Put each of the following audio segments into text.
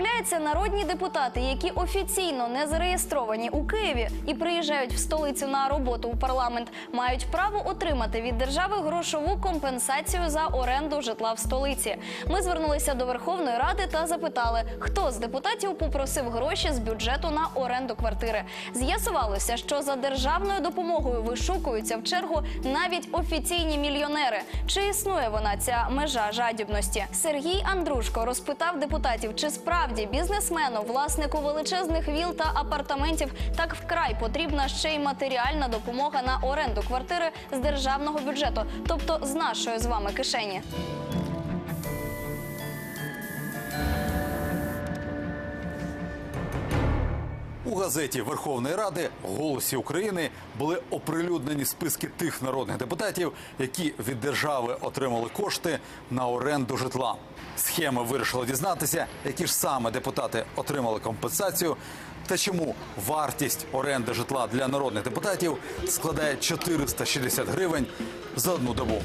Виявляється, народні депутати, які офіційно не зареєстровані у Києві і приїжджають в столицю на роботу у парламент, мають право отримати від держави грошову компенсацію за оренду житла в столиці. Ми звернулися до Верховної Ради та запитали, хто з депутатів попросив гроші з бюджету на оренду квартири. З'ясувалося, що за державною допомогою вишукуються в чергу навіть офіційні мільйонери. Чи існує вона ця межа жадібності? Сергій Андрушко розпитав депутатів, чи справді бізнесмену, власнику величезних віл та апартаментів, так вкрай потрібна ще й матеріальна допомога на оренду квартири з державного бюджету, тобто з нашої з вами кишені. Газеті Верховної Ради Голосі України були оприлюднені списки тих народних депутатів, які від держави отримали кошти на оренду житла. Схема вирішила дізнатися, які ж саме депутати отримали компенсацію, та чому вартість оренди житла для народних депутатів складає 460 гривень за одну добу.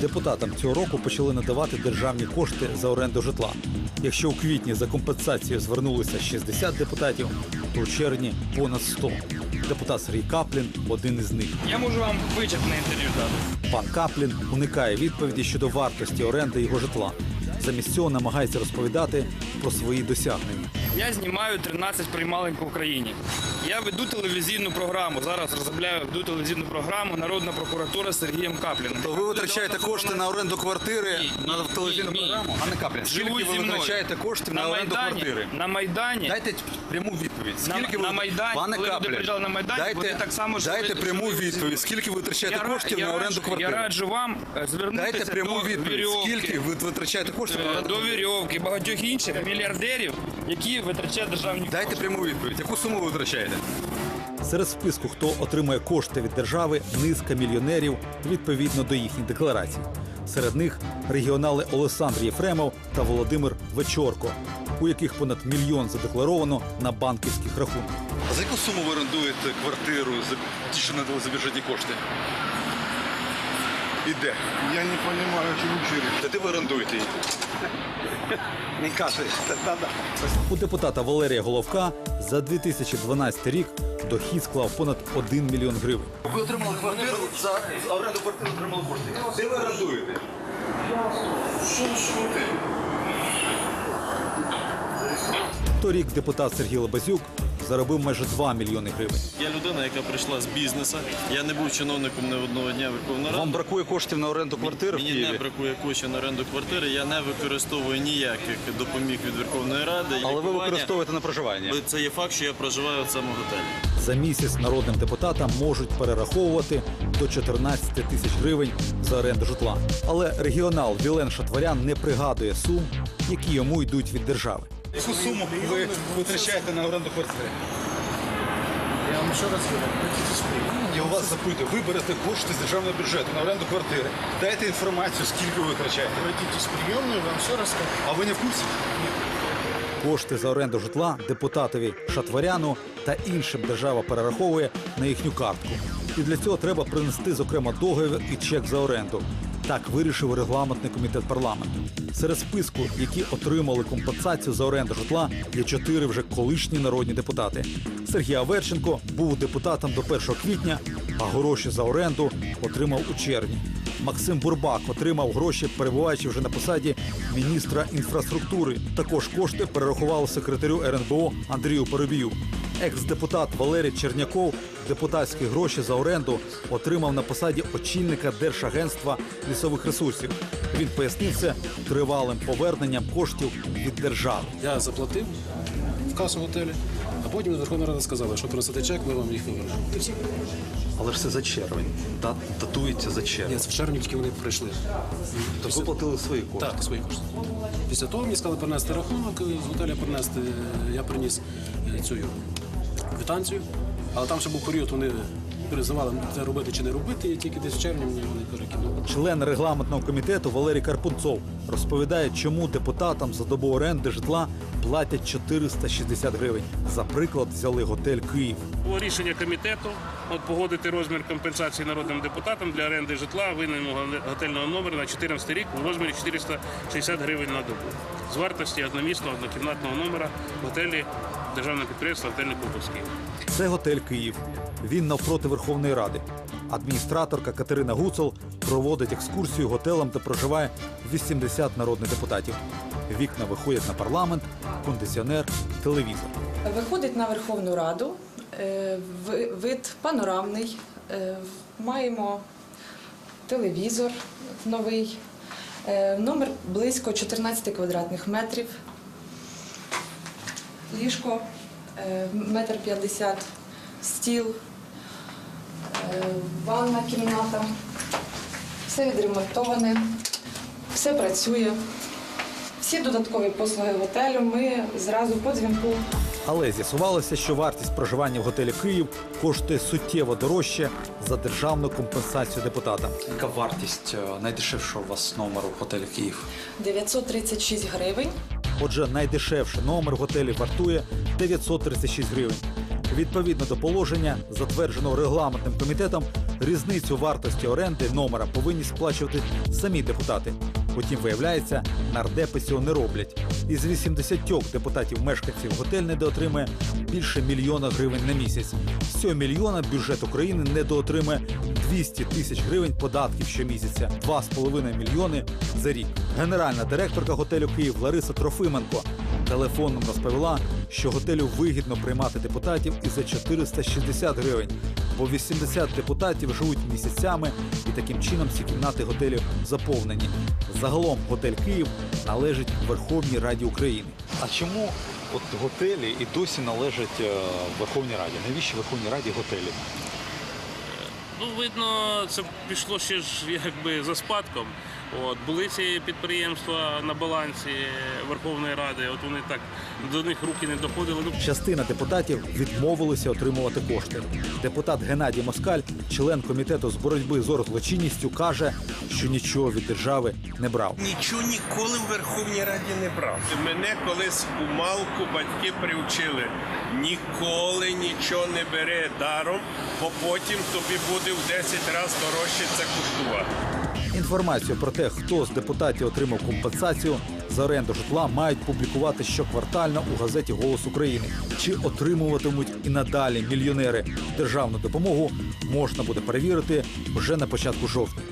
Депутатам цього року почали надавати державні кошти за оренду житла. Якщо у квітні за компенсацією звернулися 60 депутатів, то у червні понад 100. Депутат Сергій Каплін один із них. Я можу вам вичерпне інтерв'ю дати. Пан Каплін уникає відповіді щодо вартості оренди його житла. Замість цього намагається розповідати про свої досягнення. Я знімаю 13 приймалень по Україні. Я веду телевізійну програму. Зараз розробляю веду телевізійну програму Народна прокуратура з Сергієм Капліном. То ви витрачаєте кошти на оренду квартири Ні, на телевізійну ні, ні. програму? Пане Каплін, скільки ви витрачаєте коштів на, оренду Майдані, квартири? На Майдані. Дайте пряму відповідь. На- Скільки на ви Майдані, пане коли люди Каплін, приїжджали на Майдан, дайте, вони так само дайте пряму відповідь. Скільки ви витрачаєте ра- коштів на оренду квартири? Я раджу вам е, звернутися Дайте пряму до відповідь. вірьовки, Скільки ви витрачаєте коштів на е, оренду до вірьовки, багатьох інших мільярдерів, які витрачають державні Дайте пряму відповідь. Яку суму ви витрачаєте? Серед списку, хто отримує кошти від держави, низка мільйонерів відповідно до їхніх декларацій. Серед них регіонали Олександр Єфремов та Володимир Вечорко, у яких понад мільйон задекларовано на банківських рахунках. За яку суму ви орендуєте квартиру ті, що надали за бюджетні кошти? І де? Я не понимаю, чему через. Де ви орендуєте її? Не каши. У депутата Валерія Головка за 2012 рік дохід склав понад 1 мільйон гривень. Ви отримали квартиру за оренду квартири отримали кошти. Де ви орендуєте? Торік депутат Сергій Лабазюк заробив майже 2 мільйони гривень. Я людина, яка прийшла з бізнесу. Я не був чиновником ні одного дня Верховної Ради. Вам бракує коштів на оренду квартири в Києві? не бракує коштів на оренду квартири. Я не використовую ніяких допоміг від Верховної Ради. Але ви використовуєте на проживання. Це є факт, що я проживаю в цьому готелі. За місяць народним депутатам можуть перераховувати до 14 тисяч гривень за оренду житла. Але регіонал Вілен Шатварян не пригадує сум, які йому йдуть від держави. Яку суму ви витрачаєте на оренду квартири? Я вам еще раз говорю, обратитесь в Киев. Я у вас запитую, ви берете кошти з державного бюджету на оренду квартири. Дайте інформацію, скільки ви витрачаєте. Обратитесь в приемную, вам все расскажут. А ви не в курсі? Кошти за оренду житла депутатові Шатваряну та іншим держава перераховує на їхню картку. І для цього треба принести, зокрема, договір і чек за оренду. Так вирішив регламентний комітет парламенту. Серед списку, які отримали компенсацію за оренду житла, є чотири вже колишні народні депутати. Сергій Аверченко був депутатом до 1 квітня, а гроші за оренду отримав у червні. Максим Бурбак отримав гроші, перебуваючи вже на посаді міністра інфраструктури. Також кошти перерахували секретарю РНБО Андрію Парубію. Екс-депутат Валерій Черняков депутатські гроші за оренду отримав на посаді очільника Держагентства лісових ресурсів. Він пояснив це тривалим поверненням коштів від держави. Я заплатив в касу готелі, а потім Верховна Рада сказала, що принесете чек, ми вам їх вивернемо. Але ж це за червень. Датується за червень. Ні, це в червні тільки вони прийшли. Тобто ви платили свої кошти. Так, свої кошти. Після того мені сказали принести рахунок, з готеля принести, е, я приніс е, цю квитанцію, але там ще був період, вони перезивали, це робити чи не робити, і тільки десь в червні мені вони перекинули. Член регламентного комітету Валерій Карпунцов розповідає, чому депутатам за добу оренди житла платять 460 гривень. За приклад взяли готель Київ. Було рішення комітету от погодити розмір компенсації народним депутатам для оренди житла винайmu готельного номера на 14 рік у розмірі 460 гривень на добу. з вартості одномісного однокімнатного номера в готелі державного підприємства «Готельний Київ». Це готель Київ. Він навпроти Верховної Ради. Адміністраторка Катерина Гуцел проводить екскурсію готелем, де проживає 80 народних депутатів. Вікна виходять на парламент, кондиціонер, телевізор. Виходить на Верховну Раду, е, вид панорамний. е, Маємо телевізор новий, е, номер близько 14 квадратних метрів, ліжко е, метр п'ятдесят, стіл, е, ванна кімната. Все відремонтоване, все працює. Всі додаткові послуги готелю ми зразу по дзвінку Але з'ясувалося, що вартість проживання в готелі Київ коштує суттєво дорожче за державну компенсацію депутатам. Яка вартість е, найдешевшого у вас номеру в готелі Київ? 936 гривень. Отже, найдешевший номер в готелі вартує 936 гривень. Відповідно до положення, затвердженого регламентним комітетом, різницю вартості оренди номера повинні сплачувати самі депутати. Утім, виявляється, нардепи цього не роблять. Із 80 депутатів мешканців готель недоотримує більше мільйона гривень на місяць. З цього мільйона бюджет України недоотримує 200 тисяч гривень податків щомісяця, 2,5 мільйони за рік. Генеральна директорка готелю Київ Лариса Трофименко телефоном розповіла, що готелю вигідно приймати депутатів і за 460 гривень, бо 80 депутатів живуть місяцями, і таким чином ці кімнати готелю заповнені. Загалом готель Київ належить Верховній Раді України. А чому от готелі і досі належать е, Верховній Раді? Навіщо Верховній Раді готелі? Ну, видно, це пішло ще ж якби за спадком. От були ці підприємства на балансі Верховної Ради. От вони так до них руки не доходили. Ну, Частина депутатів відмовилися отримувати кошти. Депутат Геннадій Москаль, член комітету з боротьби з оргзлочинністю, каже, що нічого від держави не брав. Нічого ніколи в Верховній Раді не брав. Мене колись у малку батьки привчили. Ніколи нічого не бери даром, бо потім тобі буде в 10 разів дорожче це коштувати. Інформацію про те, хто з депутатів отримав компенсацію за оренду житла, мають публікувати щоквартально у газеті Голос України. Чи отримуватимуть і надалі мільйонери державну допомогу, можна буде перевірити вже на початку жовтня.